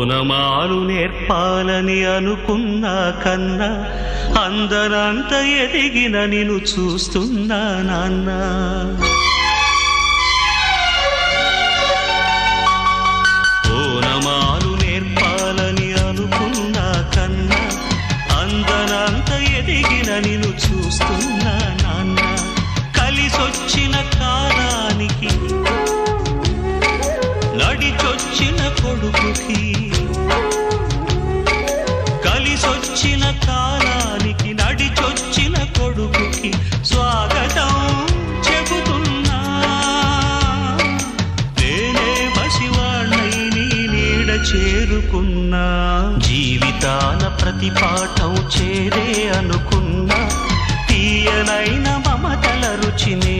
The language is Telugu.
ఓనమాలు నేర్పాలని అనుకున్నా కన్నా అందరంత ఎదిగిన నిన్ను చూస్తున్నా నాన్న. ఓనమాలు నేర్పాలని అనుకున్నా కన్నా అందరంత ఎదిగిన నిన్ను చూస్తున్నా కలిసొచ్చిన కొడుకుకి కలిసొచ్చిన కాలానికి నడిచొచ్చిన కొడుకుకి స్వాగతం చెబుతున్నా. నేనే పసివాణ్ణై నీడ చేరుకున్నా. జీవితాన ప్రతి పాఠం చేరే అనుకున్నా. తీయనైన మమతల రుచిని